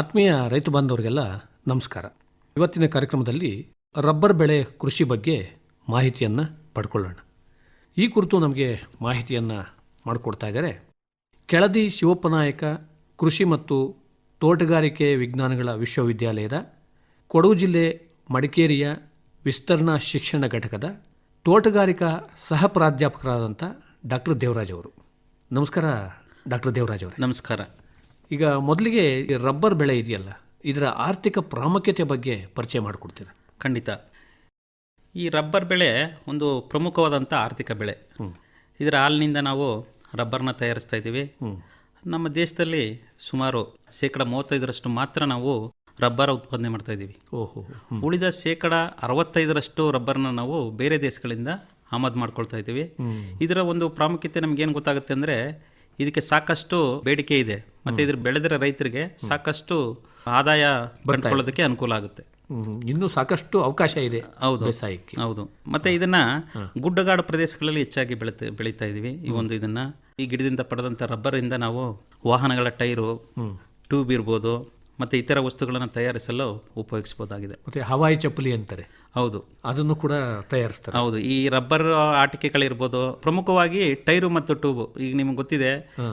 ಆತ್ಮೀಯ ರೈತ ಬಾಂಧವರಿಗೆಲ್ಲ ನಮಸ್ಕಾರ. ಇವತ್ತಿನ ಕಾರ್ಯಕ್ರಮದಲ್ಲಿ ರಬ್ಬರ್ ಬೆಳೆ ಕೃಷಿ ಬಗ್ಗೆ ಮಾಹಿತಿಯನ್ನು ಪಡ್ಕೊಳ್ಳೋಣ. ಈ ಕುರಿತು ನಮಗೆ ಮಾಹಿತಿಯನ್ನು ಮಾಡಿಕೊಡ್ತಾ ಇದ್ದಾರೆ ಕೆಳದಿ ಶಿವಪ್ಪನಾಯಕ ಕೃಷಿ ಮತ್ತು ತೋಟಗಾರಿಕೆ ವಿಜ್ಞಾನಗಳ ವಿಶ್ವವಿದ್ಯಾಲಯದ ಕೊಡಗು ಜಿಲ್ಲೆ ಮಡಿಕೇರಿಯ ವಿಸ್ತರಣಾ ಶಿಕ್ಷಣ ಘಟಕದ ತೋಟಗಾರಿಕಾ ಸಹ ಪ್ರಾಧ್ಯಾಪಕರಾದಂಥ ಡಾಕ್ಟರ್ ದೇವರಾಜ್ ಅವರು. ನಮಸ್ಕಾರ ಡಾಕ್ಟರ್ ದೇವರಾಜ್ ಅವರು. ನಮಸ್ಕಾರ. ಈಗ ಮೊದಲಿಗೆ ರಬ್ಬರ್ ಬೆಳೆ ಇದೆಯಲ್ಲ ಇದರ ಆರ್ಥಿಕ ಪ್ರಾಮುಖ್ಯತೆ ಬಗ್ಗೆ ಪರಿಚಯ ಮಾಡಿಕೊಡ್ತೀರಾ? ಖಂಡಿತ. ಈ ರಬ್ಬರ್ ಬೆಳೆ ಒಂದು ಪ್ರಮುಖವಾದಂಥ ಆರ್ಥಿಕ ಬೆಳೆ. ಇದರ ಹಾಲಿನಿಂದ ನಾವು ರಬ್ಬರ್ನ ತಯಾರಿಸ್ತಾ ಇದ್ದೀವಿ. ನಮ್ಮ ದೇಶದಲ್ಲಿ ಸುಮಾರು ಶೇಕಡ ಮೂವತ್ತೈದರಷ್ಟು ಮಾತ್ರ ನಾವು ರಬ್ಬರ್ ಉತ್ಪಾದನೆ ಮಾಡ್ತಾ ಇದ್ದೀವಿ. ಓಹೋ ಉಳಿದ ಶೇಕಡ ಅರವತ್ತೈದರಷ್ಟು ರಬ್ಬರ್ನ ನಾವು ಬೇರೆ ದೇಶಗಳಿಂದ ಆಮದು ಮಾಡ್ಕೊಳ್ತಾ ಇದ್ದೀವಿ. ಇದರ ಒಂದು ಪ್ರಾಮುಖ್ಯತೆ ನಮಗೇನು ಗೊತ್ತಾಗುತ್ತೆ ಅಂದರೆ ಇದಕ್ಕೆ ಸಾಕಷ್ಟು ಬೇಡಿಕೆ ಇದೆ. ಮತ್ತೆ ಇದ್ರ ಬೆಳೆದಿರ ರೈತರಿಗೆ ಸಾಕಷ್ಟು ಆದಾಯ ಬಂದ್ಕೊಳ್ಳೋದಕ್ಕೆ ಅನುಕೂಲ ಆಗುತ್ತೆ. ಇನ್ನೂ ಸಾಕಷ್ಟು ಅವಕಾಶ ಇದೆ ಹೌದು. ಬೇಸಾಯಕ್ಕೆ. ಹೌದು. ಮತ್ತೆ ಇದನ್ನ ಗುಡ್ಡಗಾಡು ಪ್ರದೇಶಗಳಲ್ಲಿ ಹೆಚ್ಚಾಗಿ ಬೆಳೆತ ಬೆಳೀತಾ ಇದೀವಿ. ಈ ಒಂದು ಇದನ್ನ ಈ ಗಿಡದಿಂದ ಪಡೆದಂಥ ರಬ್ಬರಿಂದ ನಾವು ವಾಹನಗಳ ಟೈರು ಟ್ಯೂಬ್ ಇರ್ಬೋದು ಮತ್ತೆ ಇತರ ವಸ್ತುಗಳನ್ನು ತಯಾರಿಸಲು ಉಪಯೋಗಿಸ್ಬೋದಾಗಿದೆ ಮತ್ತೆ ಹವಾಯಿ ಚಪ್ಪಲಿ ಅಂತಾರೆ. ಹೌದು. ಅದನ್ನು ಕೂಡ ತಯಾರಿಸ್ತಾರೆ. ಹೌದು. ಈ ರಬ್ಬರ್ ಆಟಿಕೆಗಳಿರ್ಬೋದು. ಪ್ರಮುಖವಾಗಿ ಟೈರು ಮತ್ತು ಟ್ಯೂಬ್. ಈಗ ನಿಮ್ಗೆ ಗೊತ್ತಿದೆ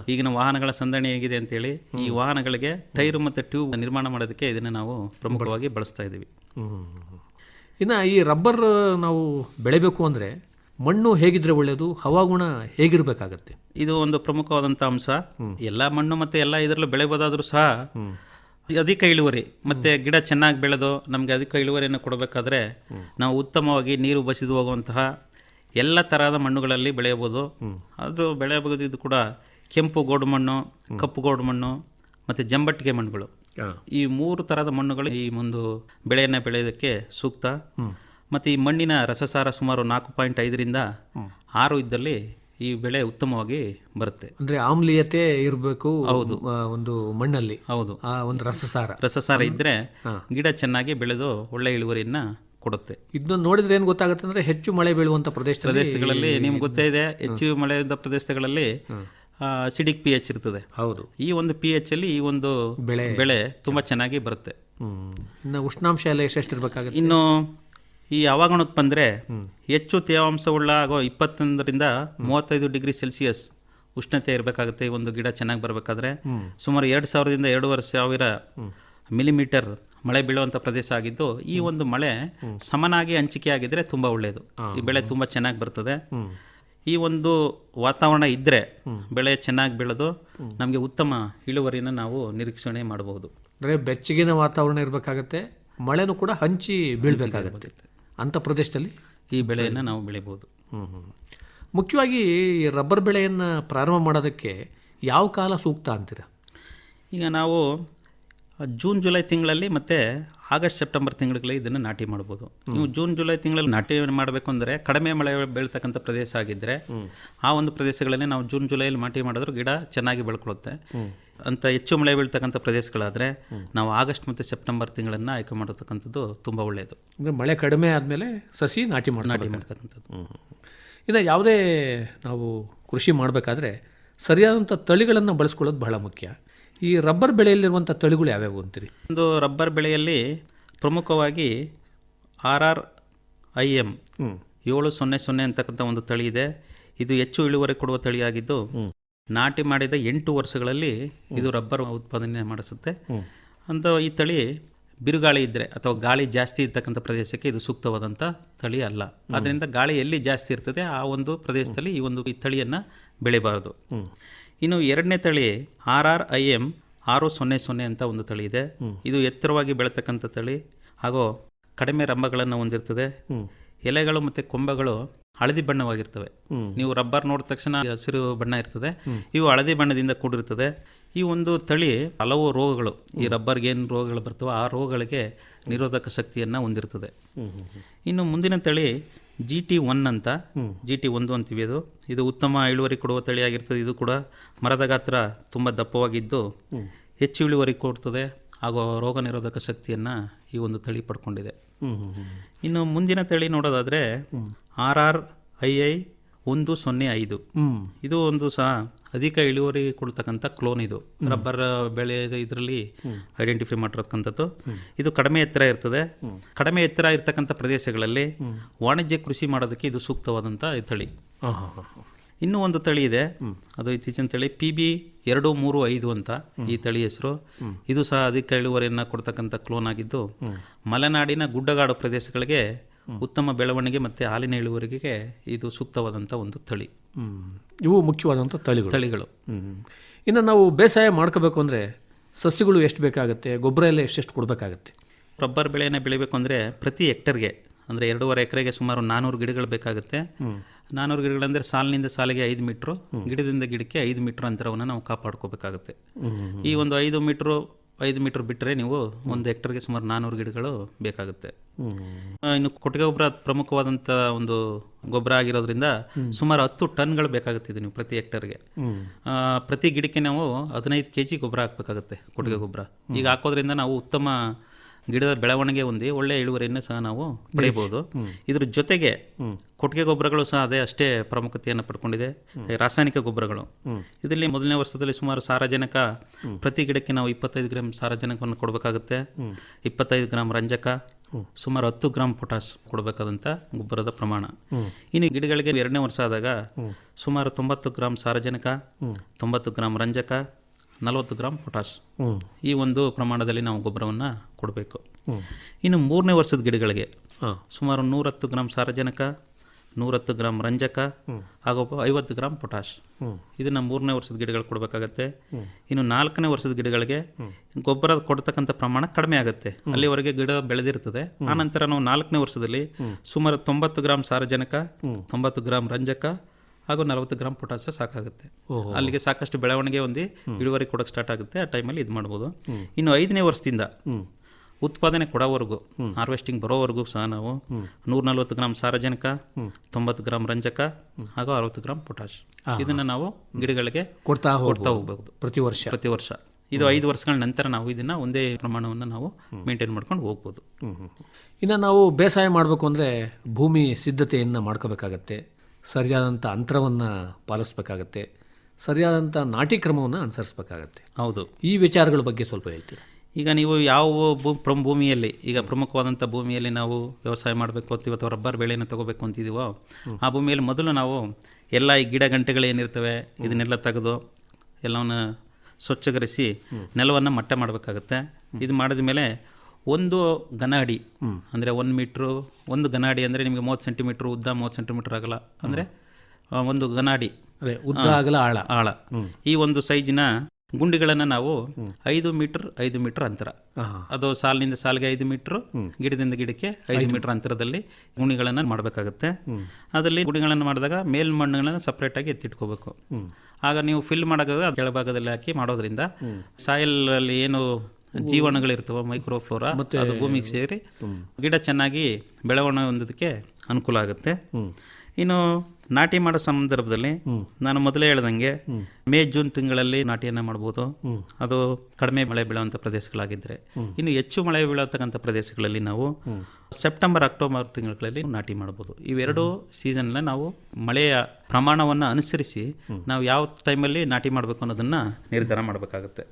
ಈಗಿನ ವಾಹನಗಳ ಸಂದಣಿ ಹೇಗಿದೆ ಅಂತೇಳಿ. ಈ ವಾಹನಗಳಿಗೆ ಟೈರು ಮತ್ತು ಟ್ಯೂಬ್ ನಿರ್ಮಾಣ ಮಾಡೋದಕ್ಕೆ ಇದನ್ನು ನಾವು ಪ್ರಮುಖವಾಗಿ ಬಳಸ್ತಾ ಇದ್ದೀವಿ. ಇನ್ನು ಈ ರಬ್ಬರ್ ನಾವು ಬೆಳಿಬೇಕು ಅಂದರೆ ಮಣ್ಣು ಹೇಗಿದ್ರೆ ಒಳ್ಳೆಯದು? ಹವಾಗುಣ ಹೇಗಿರಬೇಕಾಗತ್ತೆ? ಇದು ಒಂದು ಪ್ರಮುಖವಾದಂಥ ಅಂಶ. ಎಲ್ಲ ಮಣ್ಣು ಮತ್ತೆ ಎಲ್ಲ ಇದರಲ್ಲೂ ಬೆಳೆಬೋದಾದ್ರೂ ಸಹ ಅಧಿಕ ಇಳುವರಿ ಮತ್ತೆ ಗಿಡ ಚೆನ್ನಾಗಿ ಬೆಳೆದು ನಮಗೆ ಅಧಿಕ ಇಳುವರಿಯನ್ನು ಕೊಡಬೇಕಾದ್ರೆ ನಾವು ಉತ್ತಮವಾಗಿ ನೀರು ಬಸಿದು ಹೋಗುವಂತಹ ಎಲ್ಲ ತರಹದ ಮಣ್ಣುಗಳಲ್ಲಿ ಬೆಳೆಯಬಹುದು. ಆದರೂ ಬೆಳೆಯಬಹುದು ಕೂಡ ಕೆಂಪು ಗೋಡು ಮಣ್ಣು ಕಪ್ಪು ಗೋಡು ಮಣ್ಣು ಮತ್ತು ಜಂಬಟ್ಟಿಗೆ ಮಣ್ಣುಗಳು. ಈ ಮೂರು ತರಹದ ಮಣ್ಣುಗಳು ಈ ಒಂದು ಬೆಳೆಯನ್ನು ಬೆಳೆಯೋದಕ್ಕೆ ಸೂಕ್ತ. ಮತ್ತು ಈ ಮಣ್ಣಿನ ರಸಸಾರ ಸುಮಾರು ನಾಲ್ಕು ಪಾಯಿಂಟ್ ಐದರಿಂದ ಆರು ಇದ್ದಲ್ಲಿ ಈ ಬೆಳೆ ಉತ್ತಮವಾಗಿ ಬರುತ್ತೆ. ಅಂದ್ರೆ ಆಮ್ಲೀಯತೆ ಇರಬೇಕು ಹೌದು. ಒಂದು ಮಣ್ಣಲ್ಲಿ. ಹೌದು. ಆ ಒಂದು ರಸಸಾರ. ರಸಸಾರ ಇದ್ರೆ ಗಿಡ ಚೆನ್ನಾಗಿ ಬೆಳೆದು ಒಳ್ಳೆ ಇಳುವರಿಯನ್ನ ಕೊಡುತ್ತೆ. ಇದನ್ನ ನೋಡಿದ್ರೆ ಏನು ಗೊತ್ತಾಗುತ್ತೆ ಅಂದ್ರೆ ಹೆಚ್ಚು ಮಳೆ ಬೀಳುವಂತ ಪ್ರದೇಶ ಪ್ರದೇಶಗಳಲ್ಲಿ ನಿಮ್ಗೆ ಗೊತ್ತೇ ಇದೆ ಹೆಚ್ಚು ಮಳೆಯಿಂದ ಪ್ರದೇಶಗಳಲ್ಲಿ ಸಿಡಿಕ್ ಪಿ ಎಚ್ ಇರ್ತದೆ. ಹೌದು. ಈ ಒಂದು ಪಿ ಎಚ್ ಅಲ್ಲಿ ಈ ಒಂದು ಬೆಳೆ ಬೆಳೆ ತುಂಬಾ ಚೆನ್ನಾಗಿ ಬರುತ್ತೆ. ಇನ್ನು ಉಷ್ಣಾಂಶ ಎಲ್ಲ ಎಷ್ಟೆಷ್ಟಿರ್ಬೇಕಾಗುತ್ತೆ? ಇನ್ನು ಈ ಹವಾಗುಣಕ್ಕೆ ಬಂದರೆ ಹೆಚ್ಚು ತೇವಾಂಶವುಳ್ಳ ಆಗೋ ಇಪ್ಪತ್ತೊಂದರಿಂದ ಮೂವತ್ತೈದು ಡಿಗ್ರಿ ಸೆಲ್ಸಿಯಸ್ ಉಷ್ಣತೆ ಇರಬೇಕಾಗುತ್ತೆ. ಈ ಒಂದು ಗಿಡ ಚೆನ್ನಾಗಿ ಬರಬೇಕಾದ್ರೆ ಸುಮಾರು ಎರಡು ಸಾವಿರದಿಂದ ಎರಡೂವರೆ ಸಾವಿರ ಮಿಲಿಮೀಟರ್ ಮಳೆ ಬೀಳುವಂಥ ಪ್ರದೇಶ ಆಗಿದ್ದು ಈ ಒಂದು ಮಳೆ ಸಮನಾಗಿ ಹಂಚಿಕೆ ಆಗಿದ್ರೆ ತುಂಬ ಒಳ್ಳೆಯದು ಈ ಬೆಳೆ ತುಂಬ ಚೆನ್ನಾಗಿ ಬರ್ತದೆ. ಈ ಒಂದು ವಾತಾವರಣ ಇದ್ದರೆ ಬೆಳೆ ಚೆನ್ನಾಗಿ ಬೆಳೆದು ನಮಗೆ ಉತ್ತಮ ಇಳುವರಿನ ನಾವು ನಿರೀಕ್ಷಣೆ ಮಾಡಬಹುದು. ಅಂದರೆ ಬೆಚ್ಚಗಿನ ವಾತಾವರಣ ಇರಬೇಕಾಗತ್ತೆ. ಮಳೆನೂ ಕೂಡ ಹಂಚಿ ಬೀಳಬೇಕಾಗತ್ತೆ. ಅಂಥ ಪ್ರದೇಶದಲ್ಲಿ? ಈ ಬೆಳೆಯನ್ನು ನಾವು ಬೆಳಿಬೋದು. ಹ್ಞೂ ಹ್ಞೂ ಮುಖ್ಯವಾಗಿ ಈ ರಬ್ಬರ್ ಬೆಳೆಯನ್ನು ಪ್ರಾರಂಭ ಮಾಡೋದಕ್ಕೆ ಯಾವ ಕಾಲ ಸೂಕ್ತ ಅಂತೀರ? ಈಗ ನಾವು ಜೂನ್ ಜುಲೈ ತಿಂಗಳಲ್ಲಿ ಮತ್ತೆ ಆಗಸ್ಟ್ ಸೆಪ್ಟೆಂಬರ್ ತಿಂಗಳಲ್ಲಿ ಇದನ್ನು ನಾಟಿ ಮಾಡ್ಬೋದು. ನೀವು ಜೂನ್ ಜುಲೈ ತಿಂಗಳಲ್ಲಿ ನಾಟಿ ಮಾಡಬೇಕು ಅಂದರೆ ಕಡಿಮೆ ಮಳೆ ಬೀಳ್ತಕ್ಕಂಥ ಪ್ರದೇಶ ಆಗಿದ್ದರೆ ಆ ಒಂದು ಪ್ರದೇಶಗಳಲ್ಲಿ ನಾವು ಜೂನ್ ಜುಲೈಯಲ್ಲಿ ನಾಟಿ ಮಾಡಿದ್ರು ಗಿಡ ಚೆನ್ನಾಗಿ ಬೆಳ್ಕೊಳುತ್ತೆ ಅಂತ ಹೆಚ್ಚು ಮಳೆ ಬೀಳ್ತಕ್ಕಂಥ ಪ್ರದೇಶಗಳಾದರೆ ನಾವು ಆಗಸ್ಟ್ ಮತ್ತು ಸೆಪ್ಟೆಂಬರ್ ತಿಂಗಳನ್ನು ಆಯ್ಕೆ ಮಾಡತಕ್ಕಂಥದ್ದು ತುಂಬ ಒಳ್ಳೆಯದು ಅಂದರೆ ಮಳೆ ಕಡಿಮೆ ಆದಮೇಲೆ ಸಸಿ ನಾಟಿ ಮಾಡಿ ನಾಟಿ ಮಾಡ್ತಕ್ಕಂಥದ್ದು. ಇನ್ನು ಯಾವುದೇ ನಾವು ಕೃಷಿ ಮಾಡಬೇಕಾದ್ರೆ ಸರಿಯಾದಂಥ ತಳಿಗಳನ್ನು ಬಳಸ್ಕೊಳ್ಳೋದು ಬಹಳ ಮುಖ್ಯ. ಈ ರಬ್ಬರ್ ಬೆಳೆಯಲ್ಲಿರುವಂಥ ತಳಿಗಳು ಯಾವ್ಯಾವು ಅಂತೀರಿ? ಒಂದು ರಬ್ಬರ್ ಬೆಳೆಯಲ್ಲಿ ಪ್ರಮುಖವಾಗಿ ಆರ್ ಆರ್ ಐ ಎಂ ಏಳು ಸೊನ್ನೆ ಸೊನ್ನೆ ಅಂತಕ್ಕಂಥ ಒಂದು ತಳಿ ಇದೆ. ಇದು ಹೆಚ್ಚು ಇಳುವರಿ ಕೊಡುವ ತಳಿಯಾಗಿದ್ದು ನಾಟಿ ಮಾಡಿದ ಎಂಟು ವರ್ಷಗಳಲ್ಲಿ ಇದು ರಬ್ಬರ್ ಉತ್ಪಾದನೆ ಮಾಡಿಸುತ್ತೆ. ಅಂತ ಈ ತಳಿ ಬಿರುಗಾಳಿ ಇದ್ದರೆ ಅಥವಾ ಗಾಳಿ ಜಾಸ್ತಿ ಇರ್ತಕ್ಕಂಥ ಪ್ರದೇಶಕ್ಕೆ ಇದು ಸೂಕ್ತವಾದಂಥ ತಳಿ ಅಲ್ಲ. ಆದ್ದರಿಂದ ಗಾಳಿ ಎಲ್ಲಿ ಜಾಸ್ತಿ ಇರ್ತದೆ ಆ ಒಂದು ಪ್ರದೇಶದಲ್ಲಿ ಈ ಒಂದು ಈ ತಳಿಯನ್ನು ಬೆಳಿಬಾರದು. ಇನ್ನು ಎರಡನೇ ತಳಿ ಆರ್ ಆರ್ ಐ ಎಂ ಆರು ಸೊನ್ನೆ ಸೊನ್ನೆ ಅಂತ ಒಂದು ತಳಿ ಇದೆ. ಇದು ಎತ್ತರವಾಗಿ ಬೆಳತಕ್ಕಂಥ ತಳಿ. ಹಾಗೂ ಕಡಿಮೆ ರಂಬಗಳನ್ನು ಹೊಂದಿರ್ತದೆ. ಎಲೆಗಳು ಮತ್ತು ಕೊಂಬೆಗಳು ಹಳದಿ ಬಣ್ಣವಾಗಿರ್ತವೆ. ನೀವು ರಬ್ಬರ್ ನೋಡಿದ ತಕ್ಷಣ ಹಸಿರು ಬಣ್ಣ ಇರ್ತದೆ. ಇವು ಹಳದಿ ಬಣ್ಣದಿಂದ ಕೂಡಿರ್ತದೆ. ಈ ಒಂದು ತಳಿ ಹಲವು ರೋಗಗಳು ಈ ರಬ್ಬರ್ಗೆ ಏನು ರೋಗಗಳು ಬರ್ತವೆ ಆ ರೋಗಗಳಿಗೆ ನಿರೋಧಕ ಶಕ್ತಿಯನ್ನು ಹೊಂದಿರ್ತದೆ. ಇನ್ನು ಮುಂದಿನ ತಳಿ ಜಿ ಟಿ ಒನ್ ಅಂತ. ಜಿ ಟಿ ಒಂದು ಅಂತೀವಿ ಅದು. ಇದು ಉತ್ತಮ ಇಳುವರಿ ಕೊಡುವ ತಳಿಯಾಗಿರ್ತದೆ ಇದು ಕೂಡ ಮರದ ಗಾತ್ರ ತುಂಬ ದಪ್ಪವಾಗಿದ್ದು ಹೆಚ್ಚು ಇಳುವರಿ ಕೊಡ್ತದೆ. ಹಾಗೂ ರೋಗ ನಿರೋಧಕ ಶಕ್ತಿಯನ್ನು ಈ ಒಂದು ತಳಿ ಪಡ್ಕೊಂಡಿದೆ. ಇನ್ನು ಮುಂದಿನ ತಳಿ ನೋಡೋದಾದರೆ ಆರ್ ಆರ್ ಐ ಐ ಒಂದು ಸೊನ್ನೆ ಐದು ಇದು ಒಂದು ಸಹ ಅಧಿಕ ಇಳುವರಿ ಕೊಡ್ತಕ್ಕಂಥ ಕ್ಲೋನ್ ಇದು. ರಬ್ಬರ್ ಬೆಳೆ ಇದರಲ್ಲಿ ಐಡೆಂಟಿಫೈ ಮಾಡಿರತಕ್ಕಂಥದ್ದು ಇದು ಕಡಿಮೆ ಎತ್ತರ ಇರ್ತದೆ. ಕಡಿಮೆ ಎತ್ತರ ಇರ್ತಕ್ಕಂಥ ಪ್ರದೇಶಗಳಲ್ಲಿ ವಾಣಿಜ್ಯ ಕೃಷಿ ಮಾಡೋದಕ್ಕೆ ಇದು ಸೂಕ್ತವಾದಂಥ ತಳಿ. ಇನ್ನೂ ಒಂದು ತಳಿ ಇದೆ. ಅದು ಇತ್ತೀಚಿನ ತಳಿ ಪಿ ಬಿ ಎರಡು ಮೂರು ಐದು ಅಂತ ಈ ತಳಿ ಹೆಸರು. ಇದು ಸಹ ಅಧಿಕ ಇಳುವರಿಯನ್ನು ಕೊಡ್ತಕ್ಕಂಥ ಕ್ಲೋನ್ ಆಗಿದ್ದು ಮಲೆನಾಡಿನ ಗುಡ್ಡಗಾಡು ಪ್ರದೇಶಗಳಿಗೆ ಉತ್ತಮ ಬೆಳವಣಿಗೆ ಮತ್ತು ಹಾಲಿನ ಇಳುವರಿಗೆ ಇದು ಸೂಕ್ತವಾದಂಥ ಒಂದು ತಳಿ. ಇವು ಮುಖ್ಯವಾದಂಥ ತಳಿಗಳು. ತಳಿಗಳು. ಇನ್ನು ನಾವು ಬೇಸಾಯ ಮಾಡ್ಕೋಬೇಕು ಅಂದರೆ ಸಸ್ಯಗಳು ಎಷ್ಟು ಬೇಕಾಗುತ್ತೆ ಗೊಬ್ಬರ ಎಲ್ಲ ಎಷ್ಟೆಷ್ಟು ಕೊಡಬೇಕಾಗತ್ತೆ? ರಬ್ಬರ್ ಬೆಳೆಯನ್ನು ಬೆಳಿಬೇಕು ಅಂದರೆ ಪ್ರತಿ ಹೆಕ್ಟರ್ಗೆ ಅಂದರೆ ಎರಡೂವರೆ ಎಕರೆಗೆ ಸುಮಾರು ನಾನ್ನೂರು ಗಿಡಗಳು ಬೇಕಾಗುತ್ತೆ. ನಾನ್ನೂರು ಗಿಡಗಳಂದರೆ ಸಾಲಿನಿಂದ ಸಾಲಿಗೆ ಐದು ಮೀಟ್ರು ಗಿಡದಿಂದ ಗಿಡಕ್ಕೆ ಐದು ಮೀಟ್ರ್ ಅಂತರವನ್ನು ನಾವು ಕಾಪಾಡ್ಕೋಬೇಕಾಗುತ್ತೆ. ಈ ಒಂದು ಐದು ಮೀಟ್ರು ಐದು ಮೀಟರ್ ಬಿಟ್ಟರೆ ನೀವು ಒಂದು ಹೆಕ್ಟರ್ಗೆ ಸುಮಾರು ನಾನ್ನೂರು ಗಿಡಗಳು ಬೇಕಾಗುತ್ತೆ. ಇನ್ನು ಕೊಟ್ಟಿಗೆ ಗೊಬ್ಬರ ಪ್ರಮುಖವಾದಂಥ ಒಂದು ಗೊಬ್ಬರ ಆಗಿರೋದ್ರಿಂದ ಸುಮಾರು ಹತ್ತು ಟನ್ಗಳು ಬೇಕಾಗುತ್ತೆ ಇದು ನೀವು ಪ್ರತಿ ಹೆಕ್ಟರ್ಗೆ ಪ್ರತಿ ಗಿಡಕ್ಕೆ ನಾವು ಹದಿನೈದು ಕೆ ಜಿ ಗೊಬ್ಬರ ಹಾಕಬೇಕಾಗುತ್ತೆ ಕೊಟ್ಟಿಗೆ ಗೊಬ್ಬರ. ಈಗ ಹಾಕೋದ್ರಿಂದ ನಾವು ಉತ್ತಮ ಗಿಡದ ಬೆಳವಣಿಗೆ ಹೊಂದಿ ಒಳ್ಳೆಯ ಇಳುವರಿಯನ್ನು ಸಹ ನಾವು ಪಡೆಯಬಹುದು. ಇದ್ರ ಜೊತೆಗೆ ಕೊಟ್ಟಿಗೆ ಗೊಬ್ಬರಗಳು ಸಹ ಅದೇ ಅಷ್ಟೇ ಪ್ರಾಮುಖ್ಯತೆಯನ್ನು ಪಡ್ಕೊಂಡಿದೆ. ರಾಸಾಯನಿಕ ಗೊಬ್ಬರಗಳು. ಇದರಲ್ಲಿ ಮೊದಲನೇ ವರ್ಷದಲ್ಲಿ ಸುಮಾರು ಸಾರಜನಕ ಪ್ರತಿ ಗಿಡಕ್ಕೆ ನಾವು ಇಪ್ಪತ್ತೈದು ಗ್ರಾಮ್ ಸಾರಜನಕವನ್ನು ಕೊಡಬೇಕಾಗುತ್ತೆ. ಇಪ್ಪತ್ತೈದು ಗ್ರಾಮ್ ರಂಜಕ ಸುಮಾರು ಹತ್ತು ಗ್ರಾಮ್ ಪೊಟಾಸ್ ಕೊಡಬೇಕಾದಂಥ ಗೊಬ್ಬರದ ಪ್ರಮಾಣ. ಇನ್ನು ಗಿಡಗಳಿಗೆ ಎರಡನೇ ವರ್ಷ ಆದಾಗ ಸುಮಾರು ತೊಂಬತ್ತು ಗ್ರಾಮ್ ಸಾರಜನಕ ತೊಂಬತ್ತು ಗ್ರಾಮ್ ರಂಜಕ ನಲವತ್ತು ಗ್ರಾಮ್ ಪೊಟ್ಯಾಶ್ ಈ ಒಂದು ಪ್ರಮಾಣದಲ್ಲಿ ನಾವು ಗೊಬ್ಬರವನ್ನು ಕೊಡಬೇಕು. ಇನ್ನು ಮೂರನೇ ವರ್ಷದ ಗಿಡಗಳಿಗೆ ಸುಮಾರು ನೂರತ್ತು ಗ್ರಾಮ್ ಸಾರಜನಕ ನೂರತ್ತು ಗ್ರಾಮ್ ರಂಜಕ ಹಾಗೂ ಐವತ್ತು ಗ್ರಾಮ್ ಪೊಟಾಶ್ ಇದನ್ನು ಮೂರನೇ ವರ್ಷದ ಗಿಡಗಳು ಕೊಡಬೇಕಾಗತ್ತೆ. ಇನ್ನು ನಾಲ್ಕನೇ ವರ್ಷದ ಗಿಡಗಳಿಗೆ ಗೊಬ್ಬರ ಕೊಡ್ತಕ್ಕಂಥ ಪ್ರಮಾಣ ಕಡಿಮೆ ಆಗುತ್ತೆ. ಅಲ್ಲಿವರೆಗೆ ಗಿಡ ಬೆಳೆದಿರ್ತದೆ. ಆನಂತರ ನಾವು ನಾಲ್ಕನೇ ವರ್ಷದಲ್ಲಿ ಸುಮಾರು ತೊಂಬತ್ತು ಗ್ರಾಮ್ ಸಾರಜನಕ ತೊಂಬತ್ತು ಗ್ರಾಮ್ ರಂಜಕ ಹಾಗೂ ನಲವತ್ತು ಗ್ರಾಮ್ ಪೊಟಾಸ ಸಾಕಾಗುತ್ತೆ. ಅಲ್ಲಿಗೆ ಸಾಕಷ್ಟು ಬೆಳವಣಿಗೆ ಹೊಂದಿ ಇಳುವರಿ ಕೊಡೋಕೆ ಸ್ಟಾರ್ಟ್ ಆಗುತ್ತೆ. ಆ ಟೈಮಲ್ಲಿ ಇದು ಮಾಡ್ಬೋದು. ಇನ್ನು ಐದನೇ ವರ್ಷದಿಂದ ಉತ್ಪಾದನೆ ಕೊಡೋವರೆಗೂ ಹಾರ್ವೆಸ್ಟಿಂಗ್ ಬರೋವರೆಗೂ ಸಹ ನಾವು ನೂರ ನಲ್ವತ್ತು ಗ್ರಾಮ್ ಸಾರಜನಕ ತೊಂಬತ್ತು ಗ್ರಾಮ್ ರಂಜಕ ಹಾಗೂ ಅರವತ್ತು ಗ್ರಾಮ್ ಪೊಟಾಶ್ ಇದನ್ನು ನಾವು ಗಿಡಗಳಿಗೆ ಕೊಡ್ತಾ ಕೊಡ್ತಾ ಹೋಗ್ಬೋದು. ಪ್ರತಿ ವರ್ಷ. ಪ್ರತಿ ವರ್ಷ. ಇದು ಐದು ವರ್ಷಗಳ ನಂತರ ನಾವು ಇದನ್ನು ಒಂದೇ ಪ್ರಮಾಣವನ್ನು ನಾವು ಮೇಂಟೈನ್ ಮಾಡ್ಕೊಂಡು ಹೋಗ್ಬೋದು. ಇನ್ನು ನಾವು ಬೇಸಾಯ ಮಾಡಬೇಕು ಅಂದರೆ ಭೂಮಿ ಸಿದ್ಧತೆಯನ್ನು ಮಾಡ್ಕೋಬೇಕಾಗತ್ತೆ. ಸರಿಯಾದಂಥ ಅಂತರವನ್ನು ಪಾಲಿಸ್ಬೇಕಾಗತ್ತೆ ಸರಿಯಾದಂಥ ನಾಟಿ ಕ್ರಮವನ್ನು ಅನುಸರಿಸಬೇಕಾಗತ್ತೆ. ಹೌದು. ಈ ವಿಚಾರಗಳ ಬಗ್ಗೆ ಸ್ವಲ್ಪ ಹೇಳ್ತೀರಾ? ಈಗ ನೀವು ಯಾವ ಭೂ ಪ್ರಮ್ ಭೂಮಿಯಲ್ಲಿ ಈಗ ಪ್ರಮುಖವಾದಂಥ ಭೂಮಿಯಲ್ಲಿ ನಾವು ವ್ಯವಸಾಯ ಮಾಡಬೇಕು ಅಂತೀವಿ ಅಥವಾ ರಬ್ಬರ್ ಬೆಳೆಯನ್ನು ತಗೋಬೇಕು ಅಂತಿದ್ದೀವೋ ಆ ಭೂಮಿಯಲ್ಲಿ ಮೊದಲು ನಾವು ಎಲ್ಲ ಈ ಗಿಡ ಗಂಟೆಗಳೇನಿರ್ತವೆ ಇದನ್ನೆಲ್ಲ ತೆಗೆದು ಎಲ್ಲವನ್ನು ಸ್ವಚ್ಛಗರಿಸಿ ನೆಲವನ್ನು ಮಟ್ಟ ಮಾಡಬೇಕಾಗತ್ತೆ. ಇದು ಮಾಡಿದ ಮೇಲೆ ಒಂದು ಗನಾಡಿ ಅಂದರೆ ಒಂದು ಮೀಟ್ರು ಒಂದು ಘನಾಡಿ ಅಂದರೆ ನಿಮಗೆ ಮೂವತ್ತು ಸೆಂಟಿಮೀಟ್ರ್ ಉದ್ದ ಮೂವತ್ತು ಸೆಂಟಿಮೀಟ್ರ್ ಆಗಲ್ಲ ಅಂದರೆ ಒಂದು ಗನಾಡಿ. ಅದೇ ಉದ್ದ ಆಗಲ್ಲ ಆಳ. ಆಳ. ಈ ಒಂದು ಸೈಜಿನ ಗುಂಡಿಗಳನ್ನು ನಾವು ಐದು ಮೀಟರ್ ಐದು ಮೀಟರ್ ಅಂತರ. ಅದು ಸಾಲಿನಿಂದ ಸಾಲಿಗೆ ಐದು ಮೀಟರ್ ಗಿಡದಿಂದ ಗಿಡಕ್ಕೆ ಐದು ಮೀಟರ್ ಅಂತರದಲ್ಲಿ ಗುಣಿಗಳನ್ನು ಮಾಡಬೇಕಾಗುತ್ತೆ. ಅದರಲ್ಲಿ ಗುಣಿಗಳನ್ನು ಮಾಡಿದಾಗ ಮೇಲ್ಮಣ್ಣುಗಳನ್ನು ಸಪ್ರೇಟಾಗಿ ಎತ್ತಿಟ್ಕೋಬೇಕು. ಆಗ ನೀವು ಫಿಲ್ ಮಾಡೋದಾಗ ಕೆಳಭಾಗದಲ್ಲಿ ಹಾಕಿ ಮಾಡೋದ್ರಿಂದ ಸಾಯಿಲಲ್ಲಿ ಏನು ಜೀವಾಣುಗಳಿರ್ತವೆ ಮೈಕ್ರೋಫ್ಲೋರಾ ಅದು ಭೂಮಿಗೆ ಸೇರಿ ಗಿಡ ಚೆನ್ನಾಗಿ ಬೆಳವಣಿಗೆ ಹೊಂದೋದಕ್ಕೆ ಅನುಕೂಲ ಆಗುತ್ತೆ. ಇನ್ನು ನಾಟಿ ಮಾಡೋ ಸಂದರ್ಭದಲ್ಲಿ ನಾನು ಮೊದಲೇ ಹೇಳ್ದಂಗೆ ಮೇ ಜೂನ್ ತಿಂಗಳಲ್ಲಿ ನಾಟಿಯನ್ನು ಮಾಡ್ಬೋದು. ಅದು ಕಡಿಮೆ ಮಳೆ ಬೀಳುವಂಥ ಪ್ರದೇಶಗಳಾಗಿದ್ದರೆ ಇನ್ನು ಹೆಚ್ಚು ಮಳೆ ಬೀಳತಕ್ಕಂಥ ಪ್ರದೇಶಗಳಲ್ಲಿ ನಾವು ಸೆಪ್ಟೆಂಬರ್ ಅಕ್ಟೋಬರ್ ತಿಂಗಳಲ್ಲಿ ನಾಟಿ ಮಾಡ್ಬೋದು. ಇವೆರಡು ಸೀಸನ್ನ ನಾವು ಮಳೆಯ ಪ್ರಮಾಣವನ್ನು ಅನುಸರಿಸಿ ನಾವು ಯಾವ ಟೈಮಲ್ಲಿ ನಾಟಿ ಮಾಡಬೇಕು ಅನ್ನೋದನ್ನು ನಿರ್ಧಾರ ಮಾಡಬೇಕಾಗುತ್ತೆ.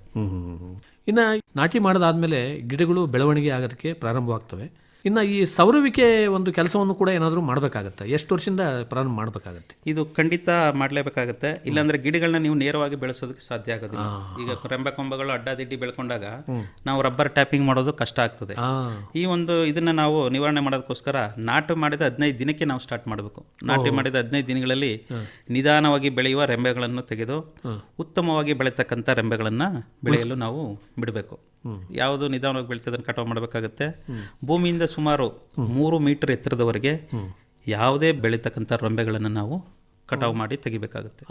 ಇನ್ನು ನಾಟಿ ಮಾಡೋದಾದಮೇಲೆ ಗಿಡಗಳು ಬೆಳವಣಿಗೆ ಆಗೋದಕ್ಕೆ ಪ್ರಾರಂಭವಾಗ್ತವೆ. ಇನ್ನು ಈ ಸೌರವಿಕೆ ಒಂದು ಕೆಲಸವನ್ನು ಕೂಡ ಏನಾದರೂ ಮಾಡಬೇಕಾಗತ್ತೆ? ಎಷ್ಟು ವರ್ಷದಿಂದ ಪ್ರಾರಂಭ ಮಾಡಬೇಕಾಗತ್ತೆ? ಇದು ಖಂಡಿತ ಮಾಡಲೇಬೇಕಾಗತ್ತೆ. ಇಲ್ಲಾಂದ್ರೆ ಗಿಡಗಳನ್ನ ನೀವು ನೇರವಾಗಿ ಬೆಳೆಸೋದಕ್ಕೆ ಸಾಧ್ಯ ಆಗೋದಿಲ್ಲ. ಈಗ ರೆಂಬೆ ಕೊಂಬೆಗಳು ಅಡ್ಡಾದಿಡ್ಡಿ ಬೆಳ್ಕೊಂಡಾಗ ನಾವು ರಬ್ಬರ್ ಟ್ಯಾಪಿಂಗ್ ಮಾಡೋದು ಕಷ್ಟ ಆಗ್ತದೆ. ಈ ಒಂದು ಇದನ್ನ ನಾವು ನಿವಾರಣೆ ಮಾಡೋದಕ್ಕೋಸ್ಕರ ನಾಟಿ ಮಾಡಿದ ಹದಿನೈದು ದಿನಕ್ಕೆ ನಾವು ಸ್ಟಾರ್ಟ್ ಮಾಡಬೇಕು. ನಾಟಿ ಮಾಡಿದ ಹದಿನೈದು ದಿನಗಳಲ್ಲಿ ನಿಧಾನವಾಗಿ ಬೆಳೆಯುವ ರೆಂಬೆಗಳನ್ನು ತೆಗೆದು ಉತ್ತಮವಾಗಿ ಬೆಳೀತಕ್ಕಂಥ ರೆಂಬೆಗಳನ್ನು ಬೆಳೆಯಲು ನಾವು ಬಿಡಬೇಕು. ಯಾವುದು ನಿಧಾನವಾಗಿ ಬೆಳೀತದೆ ಅದನ್ನು ಕಟಾವು ಮಾಡಬೇಕಾಗುತ್ತೆ. ಭೂಮಿಯಿಂದ ಸುಮಾರು ಮೂರು ಮೀಟರ್ ಎತ್ತರದವರೆಗೆ ಯಾವುದೇ ಬೆಳೀತಕ್ಕಂಥ ರೊಂಬೆಗಳನ್ನು ನಾವು ಕಟಾವು ಮಾಡಿ ತೆಗಿಬೇಕಾಗುತ್ತೆ.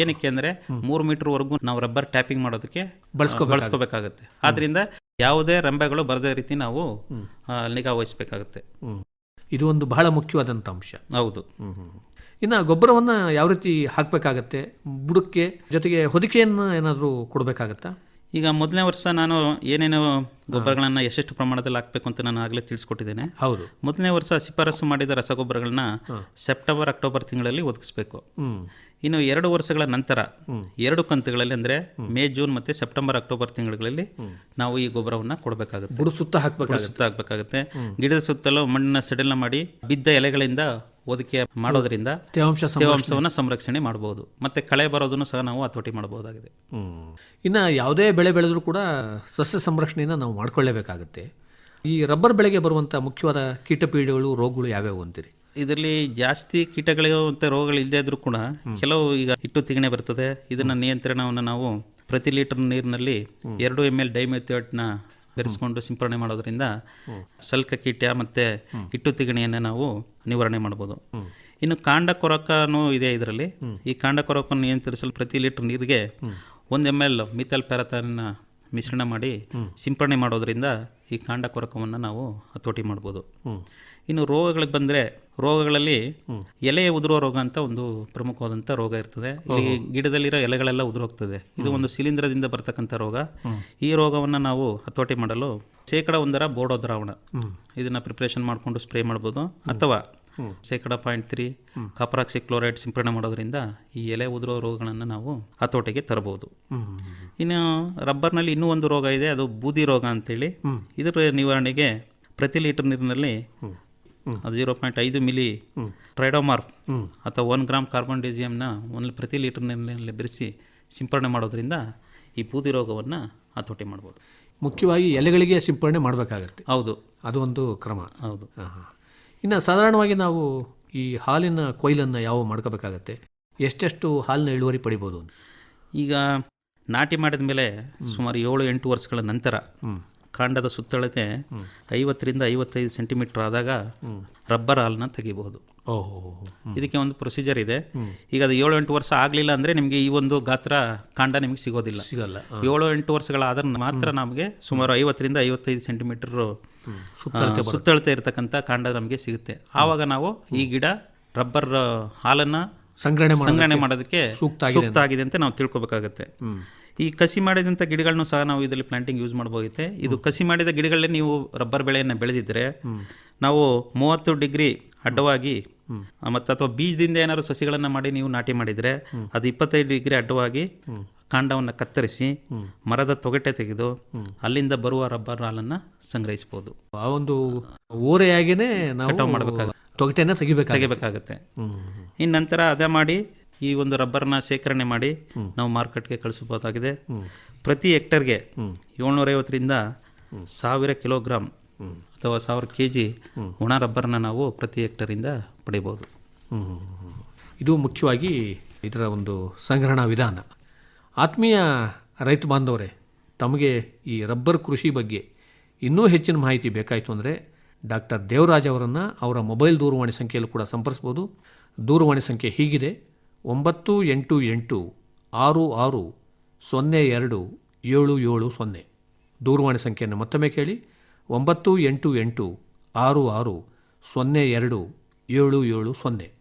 ಏನಕ್ಕೆ ಅಂದರೆ ಮೂರು ಮೀಟರ್ವರೆಗೂ ನಾವು ರಬ್ಬರ್ ಟ್ಯಾಪಿಂಗ್ ಮಾಡೋದಕ್ಕೆ ಬಳಸ್ಕೋಬೇಕಾಗುತ್ತೆ. ಆದ್ದರಿಂದ ಯಾವುದೇ ರಂಬೆಗಳು ಬರದೇ ರೀತಿ ನಾವು ನಿಗಾ ವಹಿಸಬೇಕಾಗುತ್ತೆ. ಇದು ಒಂದು ಬಹಳ ಮುಖ್ಯವಾದಂಥ ಅಂಶ. ಹೌದು. ಇನ್ನು ಗೊಬ್ಬರವನ್ನು ಯಾವ ರೀತಿ ಹಾಕಬೇಕಾಗತ್ತೆ? ಬುಡಕ್ಕೆ ಜೊತೆಗೆ ಹೊದಿಕೆಯನ್ನು ಏನಾದರೂ ಕೊಡಬೇಕಾಗತ್ತಾ? ಈಗ ಮೊದಲನೇ ವರ್ಷ ನಾನು ಏನೇನು ಗೊಬ್ಬರಗಳನ್ನು ಎಷ್ಟೆಷ್ಟು ಪ್ರಮಾಣದಲ್ಲಿ ಹಾಕಬೇಕು ಅಂತ ನಾನು ಆಗಲೇ ತಿಳಿಸ್ಕೊಟ್ಟಿದ್ದೇನೆ. ಹೌದು. ಮೊದಲನೇ ವರ್ಷ ಶಿಫಾರಸು ಮಾಡಿದ ರಸಗೊಬ್ಬರಗಳನ್ನ ಸೆಪ್ಟೆಂಬರ್ ಅಕ್ಟೋಬರ್ ತಿಂಗಳಲ್ಲಿ ಒದಗಿಸ್ಬೇಕು. ಇನ್ನು ಎರಡು ವರ್ಷಗಳ ನಂತರ ಎರಡು ಕಂತುಗಳಲ್ಲಿ ಅಂದರೆ ಮೇ ಜೂನ್ ಮತ್ತು ಸೆಪ್ಟೆಂಬರ್ ಅಕ್ಟೋಬರ್ ತಿಂಗಳಲ್ಲಿ ನಾವು ಈ ಗೊಬ್ಬರವನ್ನು ಕೊಡಬೇಕಾಗುತ್ತೆ. ಸುತ್ತ ಹಾಕಬೇಕಾಗುತ್ತೆ. ಗಿಡದ ಸುತ್ತಲೂ ಮಣ್ಣಿನ ಸಡಿಲ ಮಾಡಿ ಬಿದ್ದ ಎಲೆಗಳಿಂದ ಒದಕೆ ಮಾಡೋದ್ರಿಂದ ತೇವಾಂಶ ತೇವಾಂಶವನ್ನು ಸಂರಕ್ಷಣೆ ಮಾಡಬಹುದು ಮತ್ತೆ ಕಳೆ ಬರೋದನ್ನು ಸಹ ನಾವು ಹತೋಟಿ ಮಾಡಬಹುದಾಗಿದೆ. ಇನ್ನು ಯಾವುದೇ ಬೆಳೆ ಬೆಳೆದರೂ ಕೂಡ ಸಸ್ಯ ಸಂರಕ್ಷಣೆಯನ್ನು ನಾವು ಮಾಡಿಕೊಳ್ಳೇಬೇಕಾಗುತ್ತೆ. ಈ ರಬ್ಬರ್ ಬೆಳೆಗೆ ಬರುವಂಥ ಮುಖ್ಯವಾದ ಕೀಟಪೀಡೆಗಳು ರೋಗಗಳು ಯಾವ್ಯಾವು ಅಂತೀರಿ? ಇದರಲ್ಲಿ ಜಾಸ್ತಿ ಕೀಟಗಳು ಮತ್ತು ರೋಗಗಳು ಇಲ್ಲದೇ ಇದ್ರೂ ಕೂಡ ಕೆಲವು ಈಗ ಹಿಟ್ಟು ತಿಗಣೆ ಬರ್ತದೆ. ಇದನ್ನ ನಿಯಂತ್ರಣವನ್ನು ನಾವು ಪ್ರತಿ ಲೀಟರ್ ನೀರಿನಲ್ಲಿ ಎರಡು ಎಂ ಎಲ್ ಡೈಮೆಥಿಯೋಟ್ನ ಬೆರೆಸ್ಕೊಂಡು ಸಿಂಪರಣೆ ಮಾಡೋದ್ರಿಂದ ಸಲ್ಕ ಕೀಟ ಮತ್ತು ಹಿಟ್ಟು ತಿಗಣಿಯನ್ನು ನಾವು ನಿವಾರಣೆ ಮಾಡ್ಬೋದು. ಇನ್ನು ಕಾಂಡ ಕೊರಕನೂ ಇದೆ ಇದರಲ್ಲಿ. ಈ ಕಾಂಡ ಕೊರಕನ್ನು ನಿಯಂತ್ರಿಸಲು ಪ್ರತಿ ಲೀಟರ್ ನೀರಿಗೆ ಒಂದು ಎಂ ಎಲ್ ಮಿಥಲ್ ಪ್ಯಾರಥಾನ್ನ ಮಿಶ್ರಣ ಮಾಡಿ ಸಿಂಪರಣೆ ಮಾಡೋದರಿಂದ ಈ ಕಾಂಡ ಕೊರಕವನ್ನು ನಾವು ಹತೋಟಿ ಮಾಡ್ಬೋದು. ಇನ್ನು ರೋಗಗಳಿಗೆ ಬಂದರೆ ರೋಗಗಳಲ್ಲಿ ಎಲೆ ಉದುರುವ ರೋಗ ಅಂತ ಒಂದು ಪ್ರಮುಖವಾದಂಥ ರೋಗ ಇರ್ತದೆ. ಇಲ್ಲಿ ಗಿಡದಲ್ಲಿರೋ ಎಲೆಗಳೆಲ್ಲ ಉದುರೋಗ್ತದೆ. ಇದು ಒಂದು ಶಿಲೀಂಧ್ರದಿಂದ ಬರ್ತಕ್ಕಂಥ ರೋಗ. ಈ ರೋಗವನ್ನು ನಾವು ಹತೋಟಿ ಮಾಡಲು ಶೇಕಡ ಒಂದರ ಬೋಡೋ ದ್ರಾವಣ. ಇದನ್ನು ಪ್ರಿಪ್ರೇಷನ್ ಮಾಡಿಕೊಂಡು ಸ್ಪ್ರೇ ಮಾಡ್ಬೋದು. ಅಥವಾ ಶೇಕಡ ಪಾಯಿಂಟ್ ತ್ರೀ ಕಾಪ್ರಾಕ್ಸಿ ಕ್ಲೋರೈಡ್ ಸಿಂಪಡಣೆ ಮಾಡೋದ್ರಿಂದ ಈ ಎಲೆ ಉದುರೋ ರೋಗಗಳನ್ನು ನಾವು ಹತೋಟಿಗೆ ತರಬಹುದು. ಇನ್ನು ರಬ್ಬರ್ನಲ್ಲಿ ಇನ್ನೂ ಒಂದು ರೋಗ ಇದೆ ಅದು ಬೂದಿ ರೋಗ ಅಂತೇಳಿ. ಇದರ ನಿವಾರಣೆಗೆ ಪ್ರತಿ ಲೀಟರ್ ನೀರಿನಲ್ಲಿ ಜೀರೋ ಪಾಯಿಂಟ್ ಐದು ಮಿಲಿ ಟ್ರೈಡೋಮಾರ್ ಅಥವಾ ಒನ್ ಗ್ರಾಮ್ ಕಾರ್ಬನ್ ಡಿಸಿಯಮ್ನ ಒಂದು ಪ್ರತಿ ಲೀಟರ್ ನೀರಿನಲ್ಲಿ ಬೆರೆಸಿ ಸಿಂಪಡಣೆ ಮಾಡೋದ್ರಿಂದ ಈ ಬೂದಿ ರೋಗವನ್ನು ಹತೋಟಿ ಮಾಡ್ಬೋದು. ಮುಖ್ಯವಾಗಿ ಎಲೆಗಳಿಗೆ ಸಿಂಪಡಣೆ ಮಾಡಬೇಕಾಗತ್ತೆ. ಹೌದು. ಅದು ಒಂದು ಕ್ರಮ. ಹೌದು. ಇನ್ನು ಸಾಧಾರಣವಾಗಿ ನಾವು ಈ ಹಾಲಿನ ಕೊಯ್ಲನ್ನು ಯಾವ ಮಾಡ್ಕೋಬೇಕಾಗತ್ತೆ? ಎಷ್ಟೆಷ್ಟು ಹಾಲಿನ ಇಳುವರಿ ಪಡಿಬೋದು? ಈಗ ನಾಟಿ ಮಾಡಿದ ಮೇಲೆ ಸುಮಾರು ಏಳು ಎಂಟು ವರ್ಷಗಳ ನಂತರ ಕಾಂಡದ ಸುತ್ತಳತೆ ಐವತ್ತರಿಂದ ಐವತ್ತೈದು ಸೆಂಟಿಮೀಟರ್ ಆದಾಗ ರಬ್ಬರ್ ಹಾಲನ್ನ ತೆಗಿಬಹುದು. ಓಹೋ ಇದಕ್ಕೆ ಒಂದು ಪ್ರೊಸೀಜರ್ ಇದೆ. ಈಗ ಅದು ಏಳು ಎಂಟು ವರ್ಷ ಆಗಲಿಲ್ಲ ಅಂದರೆ ನಿಮಗೆ ಈ ಒಂದು ಗಾತ್ರ ಕಾಂಡ ನಿಮಗೆ ಸಿಗೋದಿಲ್ಲ. ಸಿಗಲ್ಲ. ಏಳು ಎಂಟು ವರ್ಷಗಳಾದ್ರೆ ಮಾತ್ರ ನಮಗೆ ಸುಮಾರು ಐವತ್ತರಿಂದ ಐವತ್ತೈದು ಸೆಂಟಿಮೀಟರ್ ಸುತ್ತಳತೆ ಇರತಕ್ಕಂಥ ಕಾಂಡ ನಮಗೆ ಸಿಗುತ್ತೆ. ಆವಾಗ ನಾವು ಈ ಗಿಡ ರಬ್ಬರ್ ಹಾಲನ್ನು ಸಂಗ್ರಹಣೆ ಮಾಡೋದಕ್ಕೆ ಸಂಗ್ರಹಣೆ ಮಾಡೋದಕ್ಕೆ ಸೂಕ್ತ ಸೂಕ್ತ ಆಗಿದೆ ಅಂತ ನಾವು ತಿಳ್ಕೊಬೇಕಾಗತ್ತೆ. ಈ ಕಸಿ ಮಾಡಿದಂಥ ಗಿಡಗಳನ್ನು ಸಹ ನಾವು ಇದರಲ್ಲಿ ಪ್ಲಾಂಟಿಂಗ್ ಯೂಸ್ ಮಾಡಬಹುದೈತೆ ಇದು ಕಸಿ ಮಾಡಿದ ಗಿಡಗಳಲ್ಲೇ ನೀವು ರಬ್ಬರ್ ಬೆಳೆಯನ್ನು ಬೆಳೆದಿದ್ರೆ ನಾವು ಮೂವತ್ತು ಡಿಗ್ರಿ ಅಡ್ಡವಾಗಿ ಮತ್ತು ಅಥವಾ ಬೀಜದಿಂದ ಏನಾದ್ರು ಸಸಿಗಳನ್ನು ಮಾಡಿ ನೀವು ನಾಟಿ ಮಾಡಿದ್ರೆ ಅದು ಇಪ್ಪತ್ತೈದು ಡಿಗ್ರಿ ಅಡ್ಡವಾಗಿ ಕಾಂಡವನ್ನು ಕತ್ತರಿಸಿ ಮರದ ತೊಗಟೆ ತೆಗೆದು ಅಲ್ಲಿಂದ ಬರುವ ರಬ್ಬರ್ ಹಾಲನ್ನು ಸಂಗ್ರಹಿಸಬಹುದು ಆ ಒಂದು ಓರೆಯಾಗಿನೇ ನಾವು ಕಟಾವು ಮಾಡ್ಬೇಕಾಗುತ್ತೆ. ತೊಗಟೆನ ತೆಗಿಬೇಕು ತೆಗಿಬೇಕಾಗುತ್ತೆ. ಇನ್ನು ನಂತರ ಅದೇ ಮಾಡಿ ಈ ಒಂದು ರಬ್ಬರ್ನ ಶೇಖರಣೆ ಮಾಡಿ ನಾವು ಮಾರ್ಕೆಟ್ಗೆ ಕಳಿಸಬಹುದಾಗಿದೆ ಪ್ರತಿ ಹೆಕ್ಟರ್ಗೆ ಏಳ್ನೂರೈವತ್ತರಿಂದ ಸಾವಿರ ಕಿಲೋಗ್ರಾಮ್ ಅಥವಾ ಸಾವಿರ ಕೆ ಜಿ ಒಣ ರಬ್ಬರ್ನ ನಾವು ಪ್ರತಿ ಹೆಕ್ಟರಿಂದ ಪಡಿಬೋದು. ಇದು ಮುಖ್ಯವಾಗಿ ಇದರ ಒಂದು ಸಂಗ್ರಹಣಾ ವಿಧಾನ. ಆತ್ಮೀಯ ರೈತ ಬಾಂಧವರೇ, ತಮಗೆ ಈ ರಬ್ಬರ್ ಕೃಷಿ ಬಗ್ಗೆ ಇನ್ನೂ ಹೆಚ್ಚಿನ ಮಾಹಿತಿ ಬೇಕಾಯಿತು ಅಂದರೆ ಡಾಕ್ಟರ್ ದೇವರಾಜ್ ಅವರನ್ನು ಅವರ ಮೊಬೈಲ್ ದೂರವಾಣಿ ಸಂಖ್ಯೆಯಲ್ಲೂ ಕೂಡ ಸಂಪರ್ಸ್ಬೋದು. ದೂರವಾಣಿ ಸಂಖ್ಯೆ ಹೀಗಿದೆ. ಒಂಬತ್ತು ಎಂಟು ಎಂಟು ಆರು ಆರು ಸೊನ್ನೆ ಎರಡು ಏಳು ಏಳು ಸೊನ್ನೆ. ದೂರವಾಣಿ ಸಂಖ್ಯೆಯನ್ನು ಮತ್ತೊಮ್ಮೆ ಕೇಳಿ. ಒಂಬತ್ತು ಎಂಟು ಎಂಟು ಆರು ಆರು ಸೊನ್ನೆ ಎರಡು ಏಳು ಏಳು ಸೊನ್ನೆ.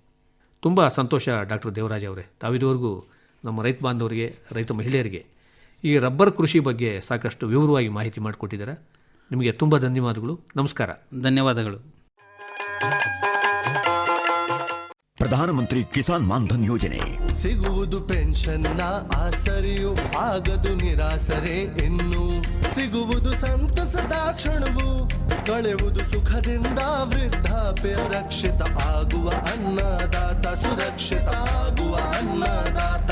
ತುಂಬ ಸಂತೋಷ ಡಾಕ್ಟರ್ ದೇವರಾಜ್ ಅವರೇ. ತಾವಿದುವರೆಗೂ ನಮ್ಮ ರೈತ ಬಾಂಧವರಿಗೆ, ರೈತ ಮಹಿಳೆಯರಿಗೆ ಈ ರಬ್ಬರ್ ಕೃಷಿ ಬಗ್ಗೆ ಸಾಕಷ್ಟು ವಿವರವಾಗಿ ಮಾಹಿತಿ ಮಾಡಿಕೊಟ್ಟಿದ್ದಾರೆ. ನಿಮಗೆ ತುಂಬ ಧನ್ಯವಾದಗಳು. ನಮಸ್ಕಾರ. ಧನ್ಯವಾದಗಳು. ಪ್ರಧಾನಮಂತ್ರಿ ಕಿಸಾನ್ ಮಾನ್ಧನ್ ಯೋಜನೆ. ಸಿಗುವುದು ಪೆನ್ಷನ್ನ ಆಸರಿಯು, ಆಗದು ನಿರಾಸರೆ ಇನ್ನು ಸಿಗುವುದು ಸಂತಸದ ಕ್ಷಣವು ಸುಖದಿಂದ ವೃದ್ಧಾಪ್ಯ ರಕ್ಷಿತ ಆಗುವ ಅನ್ನದಾತ, ಸುರಕ್ಷಿತ ಆಗುವ ಅನ್ನದಾತ.